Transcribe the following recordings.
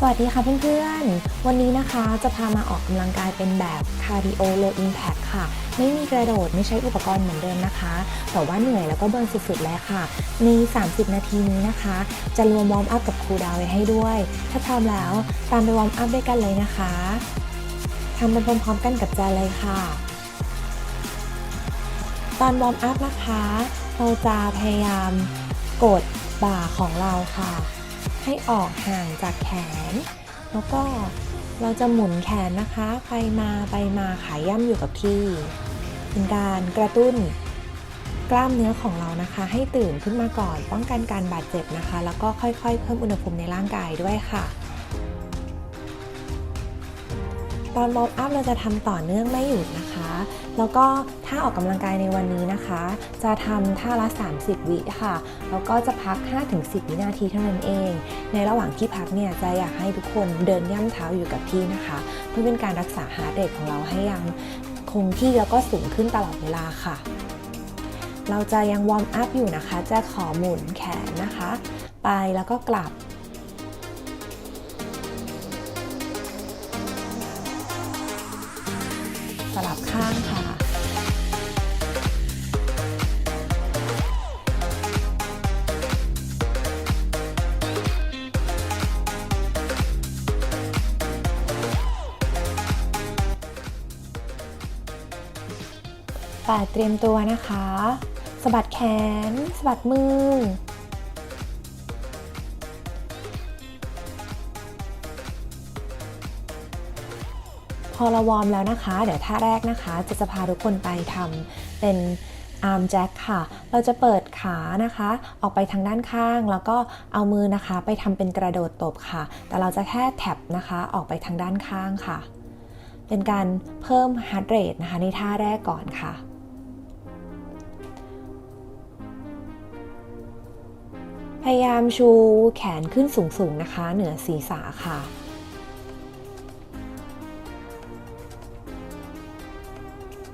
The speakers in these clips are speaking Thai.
สวัสดีค่ะเพื่อนๆ วันนี้นะคะจะพามาออกกำลังกายเป็นแบบ Cardio Low Impact ค่ะ ไม่มีกระโดดไม่ใช้อุปกรณ์เหมือนเดิมนะคะ แต่ว่าเหนื่อยแล้วก็เบิร์นสุดๆแล้วค่ะ ใน 30 นาทีนี้นะคะ จะรวมวอร์มอัพกับครูดาวไว้ให้ด้วย ถ้าพร้อมแล้วตามไปวอร์มอัพด้วยกันเลยนะคะทำไปพร้อมๆกันกับแจนเลยค่ะ ตอนวอร์มอัพนะคะ เราจะพยายามกดบ่าของเราค่ะ ให้ออกห่างจากแขน แล้วก็เราจะหมุนแขนนะคะไปมาไปมาขาย่ำอยู่กับที่เป็นการกระตุ้นกล้ามเนื้อของเรานะคะ ให้ตื่นขึ้นมาก่อน ป้องกันการบาดเจ็บนะคะ แล้วก็ค่อยๆ เพิ่มอุณหภูมิในร่างกายด้วยค่ะ ตอนวอร์มอัพเราจะทำต่อเนื่องไม่หยุดนะคะ แล้วก็ถ้าออกกำลังกายในวันนี้นะคะ จะทำท่าละ 30 วิค่ะ แล้วก็จะพัก 5-10 วินาทีเท่านั้นเอง ในระหว่างที่พักเนี่ยจะอยากให้ทุกคนเดินย่ำเท้าอยู่กับที่นะคะ เพื่อเป็นการรักษาฮาร์ดเรทของเราให้ยังคงที่แล้วก็สูงขึ้นตลอดเวลาค่ะ เราจะยังวอร์มอัพอยู่นะคะ จะขอหมุนแขนนะคะ ไปแล้วก็กลับสลับข้าง แต่เตรียมตัวนะคะสะบัดแขนสะบัดมือ พอเราวอร์มแล้วนะคะ เดี๋ยวท่าแรกนะคะจะจะพาทุกคนไปทำเป็นอาร์มแจ็คค่ะ เราจะเปิดขานะคะ ออกไปทางด้านข้าง แล้วก็เอามือนะคะ ไปทำเป็นกระโดดตบค่ะ แต่เราจะแค่แท็บนะคะ ออกไปทางด้านข้างค่ะ เป็นการเพิ่มฮาร์ดเรทนะคะในท่าแรกก่อนค่ะ พยายามชูแขนขึ้นสูงๆนะคะ เหนือศีรษะค่ะ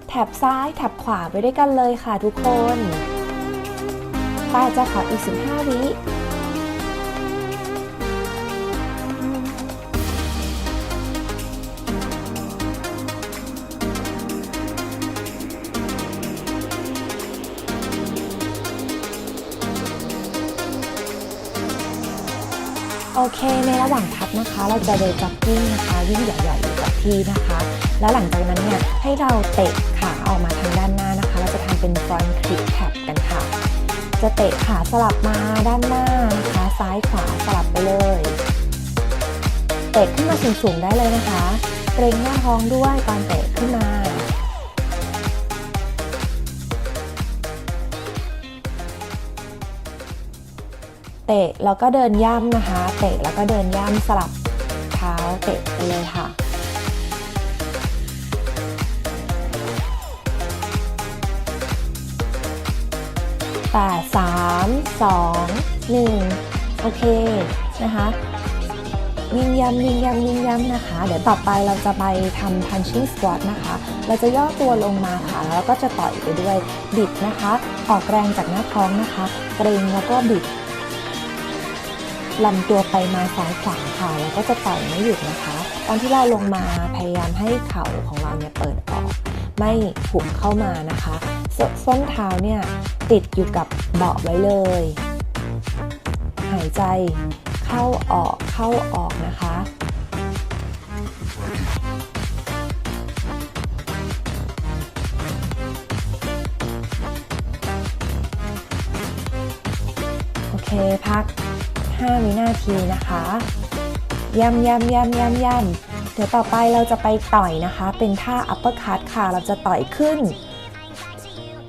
แถบซ้ายแถบขวาไปด้วยกันเลยค่ะทุกคนป้าจะขออีก 15 วิ โอเค ในระหว่างพักนะคะ เราจะเดินจ็อกกิ้งนะคะวิ่งหย่อยๆอยู่กับที่นะคะ แล้วหลังจากนั้นเนี่ยให้เราเตะขาออกมาทางด้านหน้านะคะ เราจะทำเป็น front kick tap กันค่ะ จะเตะขาสลับมาด้านหน้านะคะซ้ายขวาสลับไปเลย เตะขึ้นมาสูงๆได้เลยนะคะเกรงหน้าท้องด้วยตอนเตะขึ้นมา เตะแล้วก็เดินย่ำนะคะ เตะแล้วก็เดินย่ำสลับเท้าเตะไปเลยค่ะแปดสามสองหนึ่งโอเคนะคะวิ่งย้ำวิ่งย้ำวิ่งย้ำนะคะ เดี๋ยวต่อไปเราจะไปทำ punching squat นะคะ เราจะย่อตัวลงมาค่ะ แล้วก็จะต่อยไปด้วยบิดนะคะ ออกแรงจากหน้าท้องนะคะ เกรงแล้วก็บิด ลำตัวไปมาซ้ายขวาค่ะแล้วก็จะต่อยไม่หยุดนะคะ ตอนที่เราลงมาพยายามให้เข่าของเราเนี่ยเปิดออก ไม่หุบเข้ามานะคะสส้นเท้าเนี่ยติดอยู่กับเบาะไว้เลย หายใจเข้าออกเข้าออกนะคะโอเคพัก 5 วินาทีนะคะย่ำย่ำย่ำย่ำย่ำเดี๋ยวต่อไปเราจะไปต่อยนะคะ เป็นท่า upper cut ค่ะ เราจะต่อยขึ้น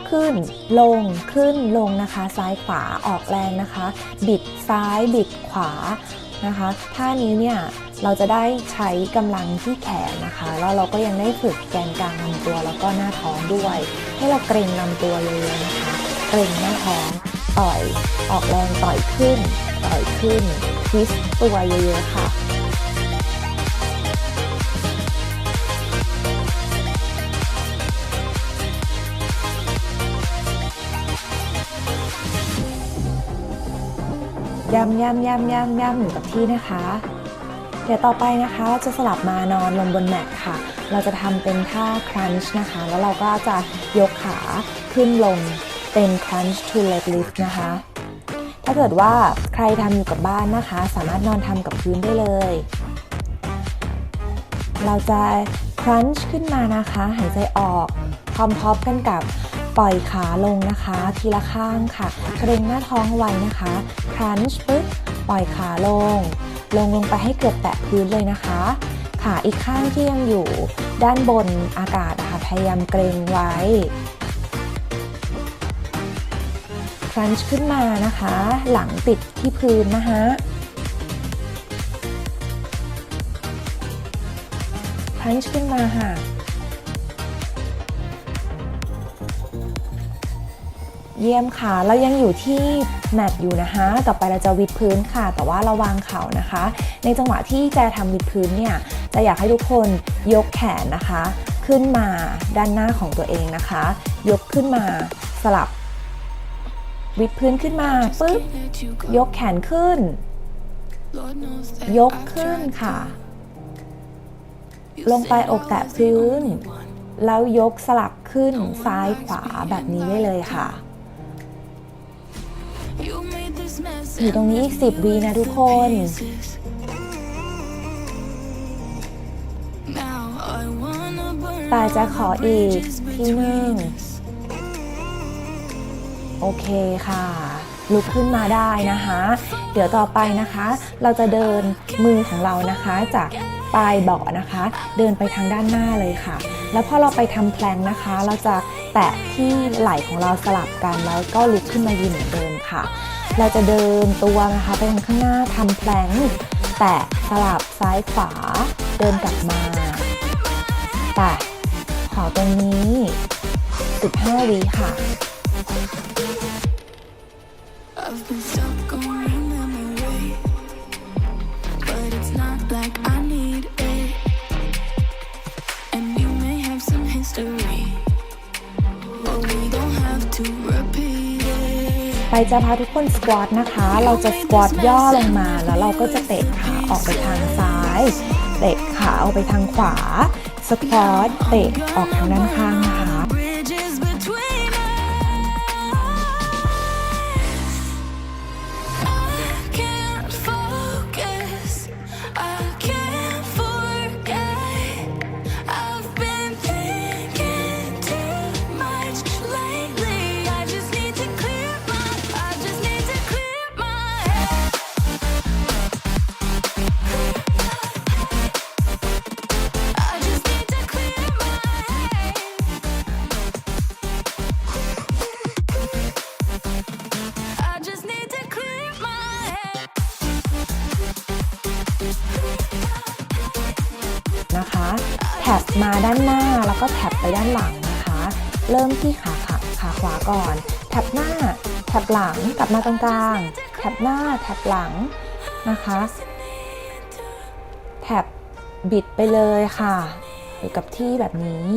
ขึ้น ลง ขึ้น ลงนะคะ ซ้ายขวา ออกแรงนะคะ บิดซ้าย บิดขวา นะคะ ท่านี้เนี่ยเราจะได้ใช้กำลังที่แขนนะคะ แล้วเราก็ยังได้ฝึกแกนกลางลำตัวแล้วก็หน้าท้องด้วย ให้เราเกรงลำตัวเลยนะคะ เกรงหน้าท้อง ต่อยออกแรงต่อยขึ้น ต่อยขึ้นทิสตัวเยอะๆค่ะย่ำย่ำย่ำย่ำย่ำอยู่กับที่นะคะ เดี๋ยวต่อไปนะคะเราจะสลับมานอนลงบนแมทค่ะ เราจะทำเป็นท่า crunch นะคะ แล้วเราก็จะยกขาขึ้นลง เป็น crunch to leg lift นะคะ ถ้าเกิดว่าใครทำอยู่กับบ้านนะคะ สามารถนอนทำกับพื้นได้เลย เราจะ crunch ขึ้นมานะคะ หายใจออก พร้อมๆกันกับปล่อยขาลงนะคะ ทีละข้างค่ะ เกรงหน้าท้องไว้นะคะ crunch ปึ๊บ ปล่อยขาลง ลงลงไปให้เกือบแตะพื้นเลยนะคะ ขาอีกข้างที่ยังอยู่ด้านบนอากาศนะคะพยายามเกรงไว้ ครันช์ขึ้นมานะคะ หลังติดที่พื้นนะคะครันช์ขึ้นมาค่ะเยี่ยมค่ะ เรายังอยู่ที่แมทอยู่นะคะ ต่อไปเราจะวิดพื้นค่ะ แต่ว่าเราวางเข่านะคะ ในจังหวะที่แจทำวิดพื้นเนี่ยจะอยากให้ทุกคนยกแขนนะคะ ขึ้นมาด้านหน้าของตัวเองนะคะ ยกขึ้นมาสลับ วิดพื้นขึ้นมาปึ๊บยกแขนขึ้น ยกขึ้นค่ะ ลงไปอกแตะพื้น แล้วยกสลับขึ้นซ้ายขวาแบบนี้ได้เลยค่ะ อยู่ตรงนี้อีก 10วีนะทุกคนแต่จะขออีกทีหนึ่ง โอเคค่ะ ลุกขึ้นมาได้นะคะ เดี๋ยวต่อไปนะคะ เราจะเดินมือของเรานะคะจากปลายเบาะนะคะ เดินไปทางด้านหน้าเลยค่ะ แล้วพอเราไปทำแพลงนะคะ เราจะแตะที่ไหล่ของเราสลับกันแล้วก็ลุกขึ้นมายืนเหมือนเดิมค่ะ เราจะเดินตัวนะคะไปทางข้างหน้าทำแพลงแตะสลับซ้ายขวา เดินกลับมาแตะขอตรงนี้ 15วิค่ะ ไปจะพาทุกคนสควอตนะคะ เราจะสควอตย่อลงมา แล้วเราก็จะเตะขาออกไปทางซ้าย เตะขาออกไปทางขวา สควอตเตะออกทางด้านข้างนะคะ มาด้านหน้าแล้วก็แท็บไปด้านหลังนะคะ เริ่มที่ขาขาขาขวาก่อน แท็บหน้า แท็บหลังกลับมาตรงกลาง แท็บหน้า แท็บหลังนะคะ แท็บบิดไปเลยค่ะอยู่กับที่แบบนี้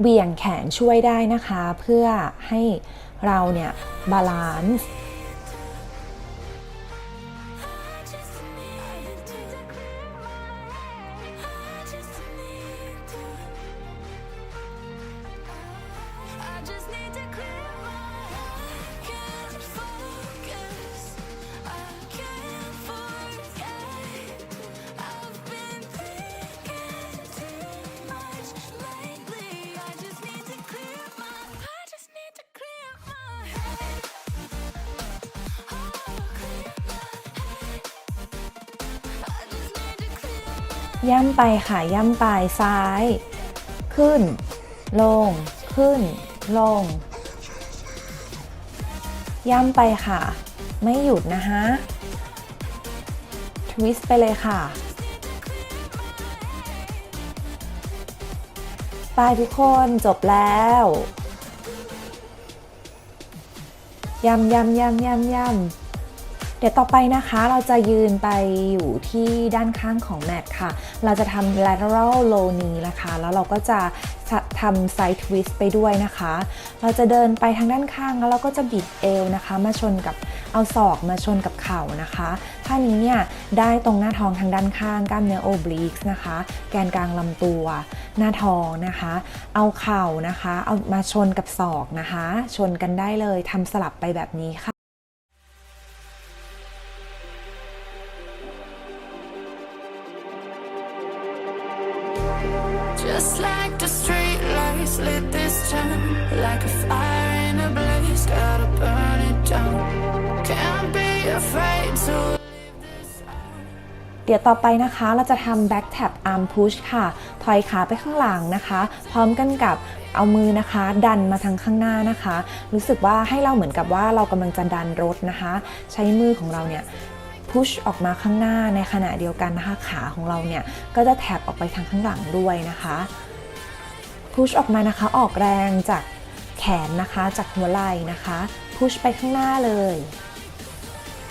เบี่ยงแขนช่วยได้นะคะ เพื่อให้เราเนี่ยบาลานซ์ำไปค่ะย่ำไปซ้าย ขึ้น ลง ขึ้น ลง ย่ำไปค่ะ ไม่หยุดนะคะทวิสต์ไปเลยค่ะ ไปทุกคนจบแล้วยำยำยำยำยำเดี๋ยวต่อไปนะคะเราจะยืนไปอยู่ที่ด้านข้างของแมทค่ะ เราจะทำ lateral low knee นะคะ แล้วเราก็จะทำ side twist ไปด้วยนะคะ เราจะเดินไปทางด้านข้างแล้วเราก็จะบิดเอวนะคะ มาชนกับเอาศอกมาชนกับเข่านะคะท่านี้เนี่ยได้ตรงหน้าท้องทางด้านข้างกล้ามเนื้อโอบลิกส์นะคะ แกนกลางลำตัว หน้าท้องนะคะ เอาเข่านะคะ เอามาชนกับศอกนะคะ ชนกันได้เลยทำสลับไปแบบนี้ค่ะ Just like the street lights lit this town Like a fire in a blaze, gotta burn it down Can't be afraid to เดี๋ยวต่อไปนะคะเราจะทำ back tap arm push ค่ะ ถอยขาไปข้างหลังนะคะ พร้อมกันกับเอามือนะคะ ดันมาทางข้างหน้านะคะ รู้สึกว่าให้เราเหมือนกับว่าเรากำลังจะดันรถนะคะ ใช้มือของเราเนี่ย พุชออกมาข้างหน้าในขณะเดียวกันนะคะขาของเราเนี่ยก็จะแท็บออกไปทางข้างหลังด้วยนะคะพุชออกมานะคะออกแรงจากแขนนะคะจากหัวไหล่นะคะพุชไปข้างหน้าเลย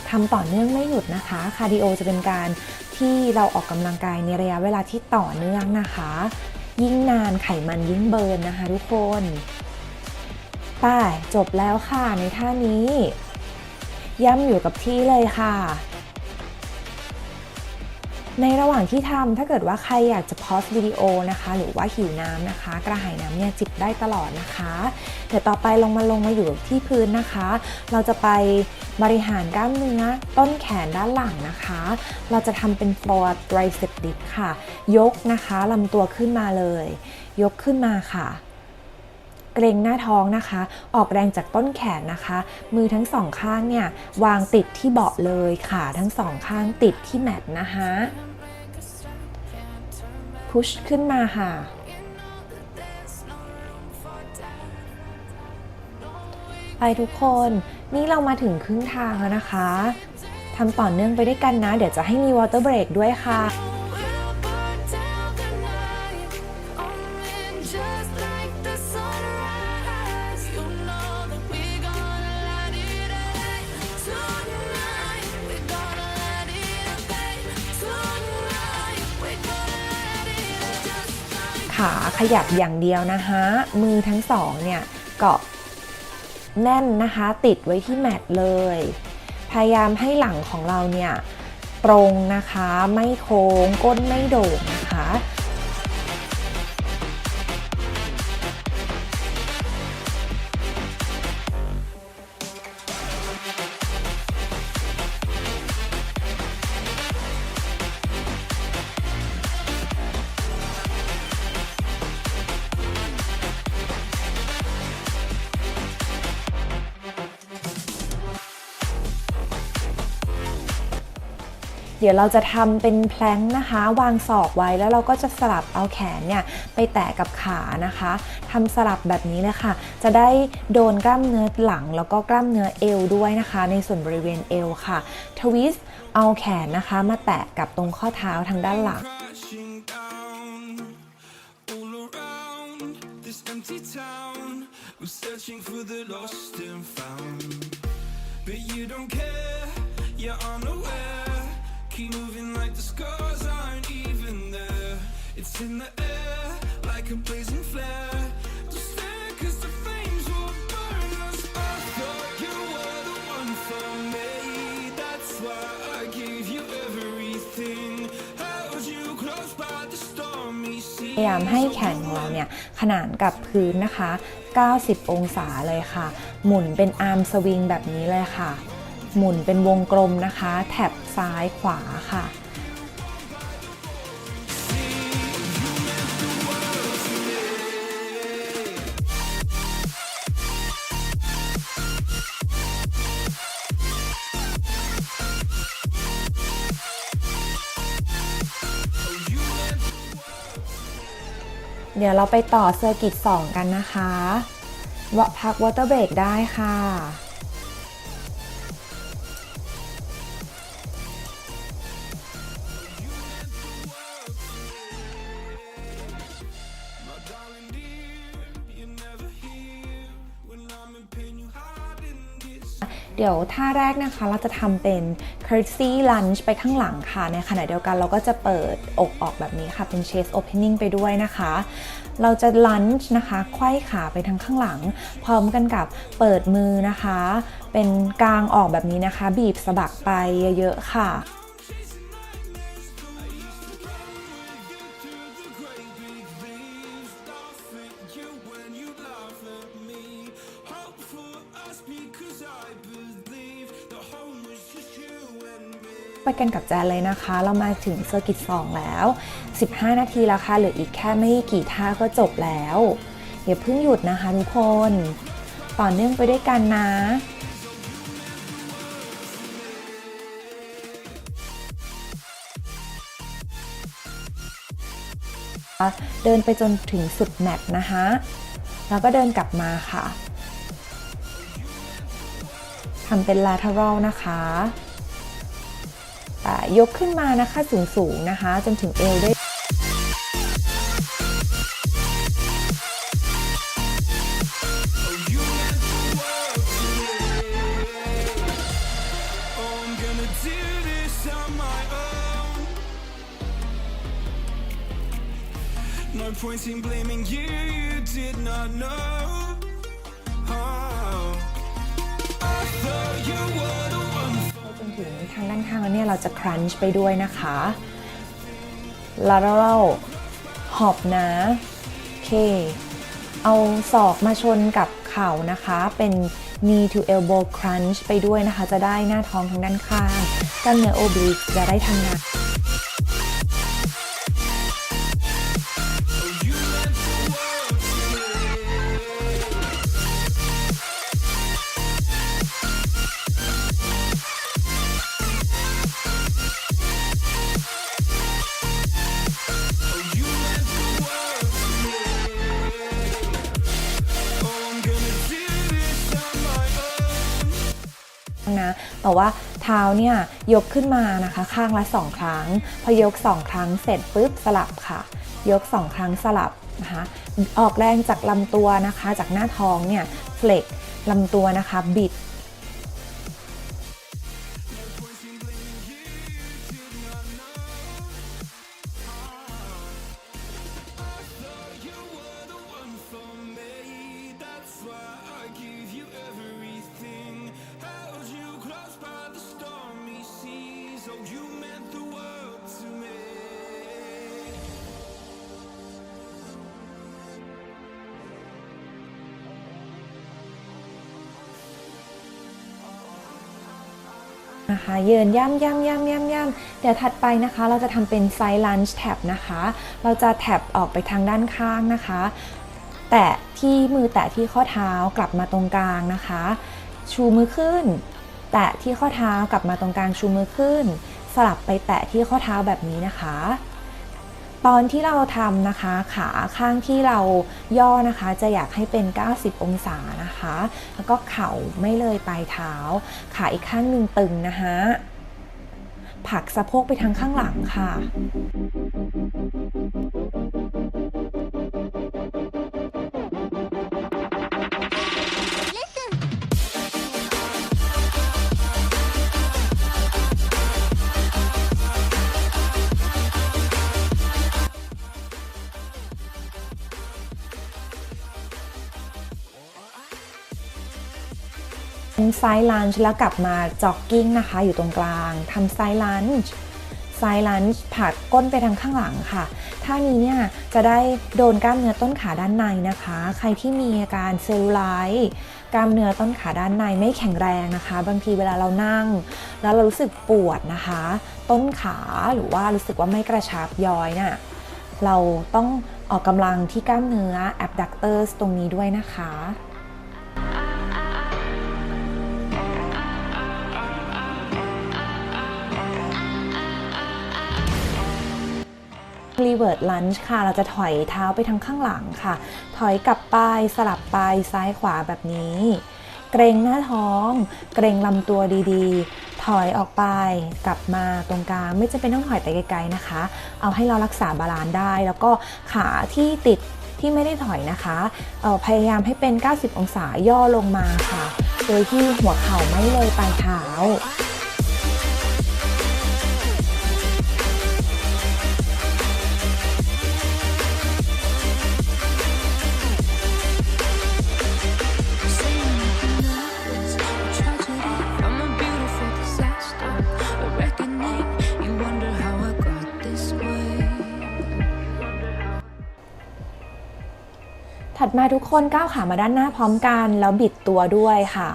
ทำต่อเนื่องไม่หยุดนะคะคาร์ดิโอจะเป็นการที่เราออกกำลังกายในระยะเวลาที่ต่อเนื่องนะคะ ยิ่งนานไขมันยิ่งเบิร์นนะคะทุกคนไป้ายจบแล้วค่ะในท่านี้ ย่ำอยู่กับที่เลยค่ะ ในระหว่างที่ทำถ้าเกิดว่าใครอยากจะพอสวิดีโอนะคะ หรือว่าหิวน้ำนะคะ กระหายน้ำเนี่ยจิบได้ตลอดนะคะเดี๋ยวต่อไปลงมาลงมาอยู่ที่พื้นนะคะ เราจะไปบริหารกล้ามเนื้อต้นแขนด้านหลังนะคะ เราจะทำเป็น floor tricep dip ค่ะ ยกนะคะลำตัวขึ้นมาเลย ยกขึ้นมาค่ะเกรงหน้าท้องนะคะ ออกแรงจากต้นแขนนะคะ มือทั้งสองข้างเนี่ย วางติดที่เบาะเลยค่ะ ทั้งสองข้างติดที่แมทนะคะ พุชขึ้นมาค่ะ ไปทุกคนนี่เรามาถึงครึ่งทางแล้วนะคะทำต่อเนื่องไปด้วยกันนะ เดี๋ยวจะให้มีวอเตอร์เบรกด้วยค่ะ ขยับอย่างเดียวนะคะ มือทั้งสองเนี่ยเกาะแน่นนะคะติดไว้ที่แมตเลย พยายามให้หลังของเราเนี่ยตรงนะคะไม่โค้งก้นไม่โด่งนะคะ ดี๋ยวเราจะทำเป็นแพลงนะคะ วางศอกไว้แล้วเราก็จะสลับเอาแขนเนี่ยไปแตะกับขานะคะทำสลับแบบนี้เลยค่ะ จะได้โดนกล้ามเนื้อหลัง แล้วก็กล้ามเนื้อเอวด้วยนะคะ ในส่วนบริเวณเอวค่ะ ทวิสต์เอาแขนนะคะมาแตะกับตรงข้อเท้าทางด้านหลัง empty town. We're searching for the lost and found, but you don't care. You're unaware. In the air like a blazing flare. Don't stare 'cause the flames will burn us. I thought you were the one for me. That's why I gave you everything. Held you close by the stormy พยายามให้ seas. แขนของเราเนี่ยขนานกับพื้นนะคะ 90 องศาเลยค่ะ หมุนเป็นอาร์มสวิงแบบนี้เลยค่ะ หมุนเป็นวงกลมนะคะ แถบซ้ายขวาค่ะ ดี๋ยวเราไปต่อเซอร์กิต2กันนะคะวะพักวอเตอร์เบรกได้ค่ะ เดี๋ยวท่าแรกนะคะเราจะทำเป็น curtsy lunge ไปข้างหลังค่ะ ในขณะเดียวกันเราก็จะเปิดอกออกแบบนี้ค่ะ เป็น chest opening ไปด้วยนะคะ เราจะลันช์นะคะไขว้ขาไปทางข้างหลัง พร้อมกันกับเปิดมือนะคะ เป็นกลางออกแบบนี้นะคะ บีบสะบักไปเยอะๆค่ะ กันกับแจนเลยนะคะ เรามาถึงเซอร์กิต2แล้ว 15 นาทีแล้วค่ะเหลืออีกแค่ไม่กี่ท่าก็จบแล้วอย่าเพิ่งหยุดนะคะทุกคน ต่อเนื่องไปด้วยกันนะเดินไปจนถึงสุดแมตช์นะคะ แล้วก็เดินกลับมาค่ะทำเป็น lateral นะคะ ยกขึ้นมานะคะสูงๆนะคะ จนถึงเอวได้ จะครันช์ไปด้วยนะคะ lateral หอบนะโอเค เอาศอกมาชนกับเข่านะคะ เป็น knee to elbow crunch ไปด้วยนะคะ จะได้หน้าท้องทางด้านข้างกล้ามเนื้อ oblique จะได้ทำงานะว่าเท้าเนี่ยยกขึ้นมานะคะ ข้างละ 2 ครั้ง พอยก 2 ครั้งเสร็จปุ๊บสลับค่ะ ยก 2 ครั้งสลับนะคะออกแรงจากลำตัวนะคะ จากหน้าท้องเนี่ยเฟล็กลำตัวนะคะบิด นะคะยืนย่ำย่ำย่ำย่ำย่ำเดี๋ยวถัดไปนะคะ เราจะทำเป็นไซด์ลันช์แท็บนะคะ เราจะแท็บออกไปทางด้านข้างนะคะ แตะที่มือแตะที่ข้อเท้ากลับมาตรงกลางนะคะ ชูมือขึ้น แตะที่ข้อเท้ากลับมาตรงกลางชูมือขึ้น สลับไปแตะที่ข้อเท้าแบบนี้นะคะ ตอนที่เราทำนะคะขาข้างที่เราย่อนะคะ จะอยากให้เป็น 90 องศานะคะ แล้วก็เข่าไม่เลยปลายเท้า ขาอีกข้างหนึ่งตึงนะคะผลักสะโพกไปทางข้างหลังค่ะ ไซด์ลันช์แล้วกลับมาจ็อกกิ้งนะคะ อยู่ตรงกลางทำไซด์ลันช์ไซด์ลันช์ผลักก้นไปทางข้างหลังค่ะท่านี้เนี่ยจะได้โดนกล้ามเนื้อต้นขาด้านในนะคะ ใครที่มีอาการเซลลูไลท์กล้ามเนื้อต้นขาด้านในไม่แข็งแรงนะคะ บางทีเวลาเรานั่ง แล้วเรารู้สึกปวดนะคะ ต้นขาหรือว่ารู้สึกว่าไม่กระชับย้อยน่ะเราต้องออกกำลังที่กล้ามเนื้อ abductors ตรงนี้ด้วยนะคะ reverse lunge ค่ะ เราจะถอยเท้าไปทางข้างหลังค่ะ ถอยกลับไปสลับไปซ้ายขวาแบบนี้ เกรงหน้าท้อง เกรงลำตัวดีๆ ถอยออกไปกลับมาตรงกลางไม่จำเป็นต้องถอยไปไกลๆนะคะ เอาให้เรารักษาบาลานซ์ได้ แล้วก็ขาที่ติดที่ไม่ได้ถอยนะคะออพยายามให้เป็น 90 องศาย่อลงมาค่ะ โดยที่หัวเข่าไม่เลยปลายเท้า มาทุกคนก้าวขามาด้านหน้าพร้อมกัน แล้วบิดตัวด้วยค่ะ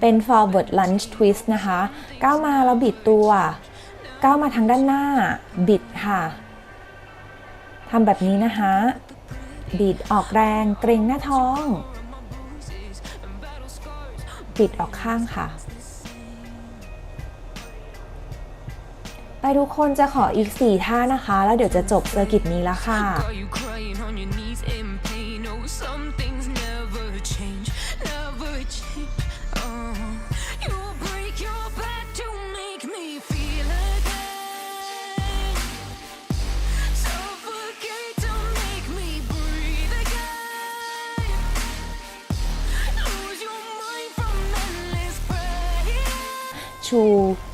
เป็น forward lunge twist นะคะ ก้าวมาแล้วบิดตัว ก้าวมาทางด้านหน้า บิดค่ะทำแบบนี้นะคะ บิดออกแรงเกรงหน้าท้อง บิดออกข้างค่ะ ไปทุกคนจะขออีก 4 ท่านะคะ แล้วเดี๋ยวจะจบเซอร์กิตนี้แล้วค่ะ some things never change, never change. Oh, you break your back to make me feel again. Suffocate to make me breathe again. Lose your mind from endless pain. ชู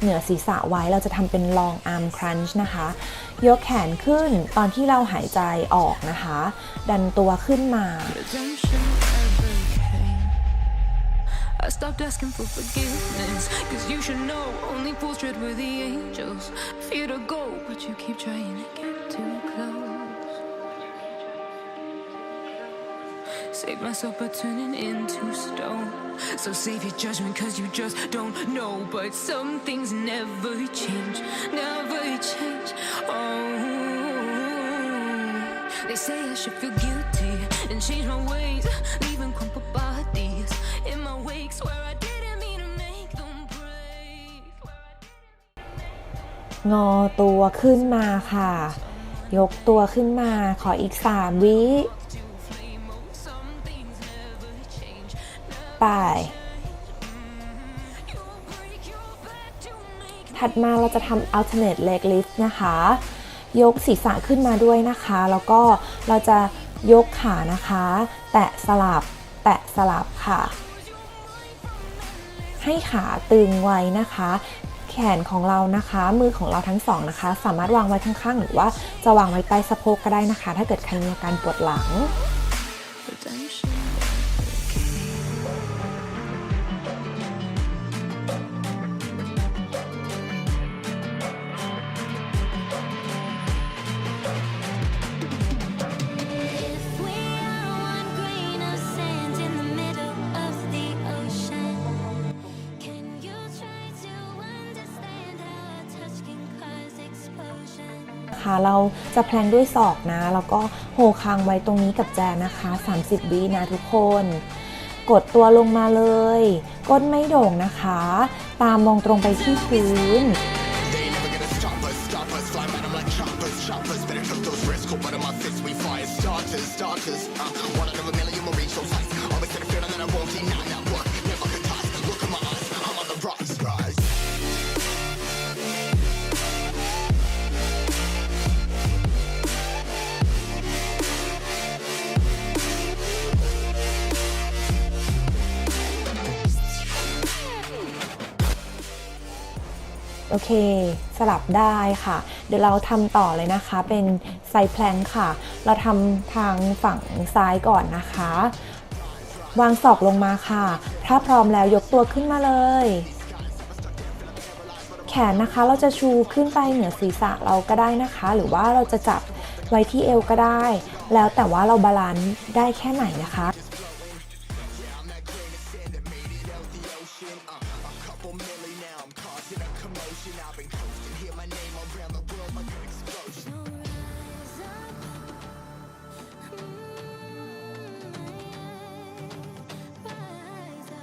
เหนือศีรษะไว้เราจะทำเป็น long arm crunch นะคะ ยกแขนขึ้นตอนที่เราหายใจออกนะคะ ดันตัวขึ้นมา redemption ever came. I stopped asking for forgiveness, cause you should know only fools tread with the angels. Fear to go, but you keep trying to get too close. Save myself by turning into stone. So save your judgment, cause you just don't know. But some things never change, never change. Oh. They say I should feel guilty and change my ways, leaving crumpled bodies in my wake. Swear I didn't mean to make them break. งอตัวขึ้นมาค่ะ ยกตัวขึ้นมาขออีก3วิ ไป ถัดมาเราจะทำ alternate leg lift นะคะ ยกศีรษะขึ้นมาด้วยนะคะ แล้วก็เราจะยกขานะคะ แตะสลับ แตะสลับค่ะ ให้ขาตึงไว้นะคะ แขนของเรานะคะ มือของเราทั้งสองนะคะ สามารถวางไว้ข้างๆ หรือว่าจะวางไว้ใต้สะโพกก็ได้นะคะ ถ้าเกิดใครมีอาการปวดหลัง เราจะแพลงด้วยศอกนะ แล้วก็โหค้างไว้ตรงนี้กับแจนนะคะ 30 วินะทุกคน กดตัวลงมาเลย ก้นไม่โด่งนะคะ ตามมองตรงไปที่พื้น โอเค สลับได้ค่ะ เดี๋ยวเราทำต่อเลยนะคะ เป็นไซแพลงค่ะ เราทำทางฝั่งซ้ายก่อนนะคะ วางศอกลงมาค่ะ ถ้าพร้อมแล้วยกตัวขึ้นมาเลย แขนนะคะเราจะชูขึ้นไปเหนือศีรษะเราก็ได้นะคะ หรือว่าเราจะจับไว้ที่เอวก็ได้ แล้วแต่ว่าเราบาลานซ์ได้แค่ไหนนะคะ rise up.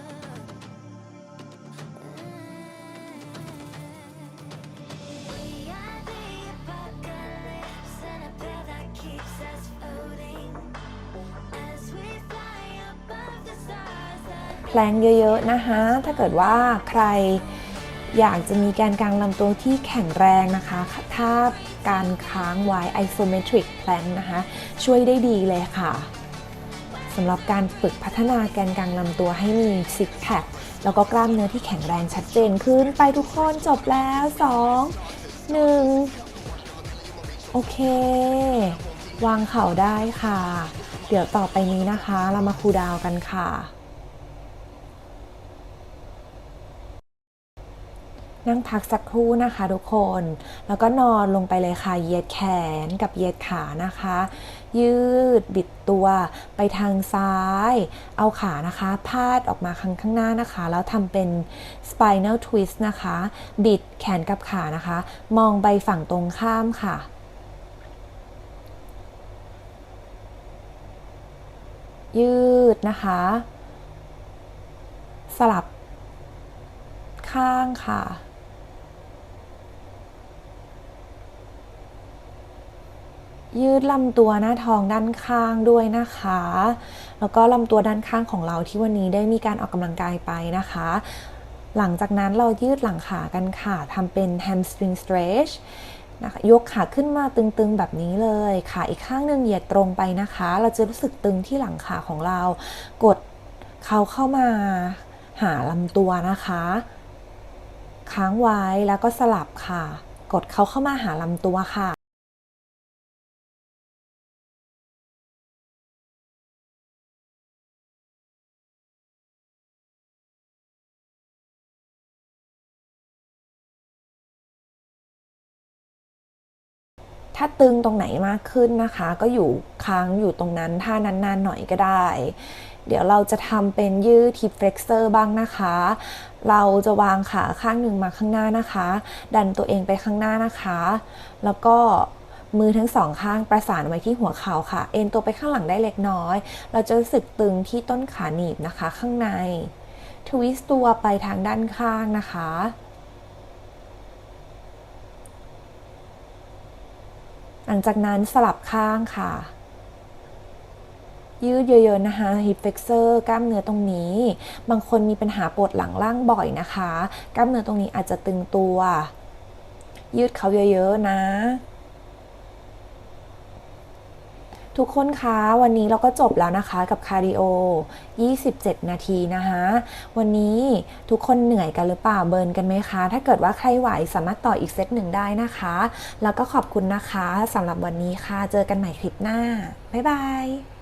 We are the apocalypse and a pill that keeps us floating as we fly above the stars. แพลงเยอะๆนะคะ ถ้าเกิดว่าใคร อยากจะมีแกนกลางลำตัวที่แข็งแรงนะคะ ถ้าการค้างไว้ isometric plank นะคะ ช่วยได้ดีเลยค่ะสำหรับการฝึกพัฒนาแกนกลางลำตัวให้มี six pack แล้วก็กล้ามเนื้อที่แข็งแรงชัดเจนขึ้นไปทุกคนจบแล้ว 2 1 โอเค วางเข่าได้ค่ะ เดี๋ยวต่อไปนี้นะคะ เรามาคูดาวกันค่ะ นั่งพักสักครู่นะคะทุกคน แล้วก็นอนลงไปเลยค่ะ เหยียดแขนกับเหยียดขานะคะ ยืดบิดตัวไปทางซ้าย เอาขานะคะ พาดออกมาข้างข้างหน้านะคะ แล้วทำเป็น spinal twist นะคะ บิดแขนกับขานะคะ มองไปฝั่งตรงข้ามค่ะยืดนะคะ สลับข้างค่ะ ยืดลำตัวหน้าท้องด้านข้างด้วยนะคะ แล้วก็ลำตัวด้านข้างของเราที่วันนี้ได้มีการออกกำลังกายไปนะคะ หลังจากนั้นเรายืดหลังขากันค่ะทำเป็น hamstring stretch นะคะยกขาขึ้นมาตึงๆแบบนี้เลยขาอีกข้างหนึ่งเหยียดตรงไปนะคะ เราจะรู้สึกตึงที่หลังขาของเรา กดเขาเข้ามาหาลำตัวนะคะ ค้างไว้แล้วก็สลับค่ะ กดเขาเข้ามาหาลำตัวค่ะ ถ้าตึงตรงไหนมากขึ้นนะคะ ก็อยู่ค้างอยู่ตรงนั้นท่านั้นนานหน่อยก็ได้ เดี๋ยวเราจะทำเป็นยืด hip flexor บ้างนะคะ เราจะวางขาข้างหนึ่งมาข้างหน้านะคะ ดันตัวเองไปข้างหน้านะคะ แล้วก็มือทั้งสองข้างประสานไว้ที่หัวเข่าค่ะ เอ็นตัวไปข้างหลังได้เล็กน้อย เราจะรู้สึกตึงที่ต้นขาหนีบนะคะ ข้างใน ทวิสต์ตัวไปทางด้านข้างนะคะ ลังจากนั้นสลับข้างค่ะ ยืดเยอะๆนะคะฮิปเฟกเซอร์กล้ามเนื้อตรงนี้ บางคนมีปัญหาปวดหลังล่างบ่อยนะคะ กล้ามเนื้อตรงนี้อาจจะตึงตัว ยืดเขาเยอะๆนะ ทุกคนคะวันนี้เราก็จบแล้วนะคะกับคาร์ดิโอ 27 นาทีนะคะวันนี้ทุกคนเหนื่อยกันหรือเปล่าเบิร์นกันไหมคะ ถ้าเกิดว่าใครไหวสามารถต่ออีกเซตหนึ่งได้นะคะ แล้วก็ขอบคุณนะคะสำหรับวันนี้ค่ะ เจอกันใหม่คลิปหน้า บ๊ายบาย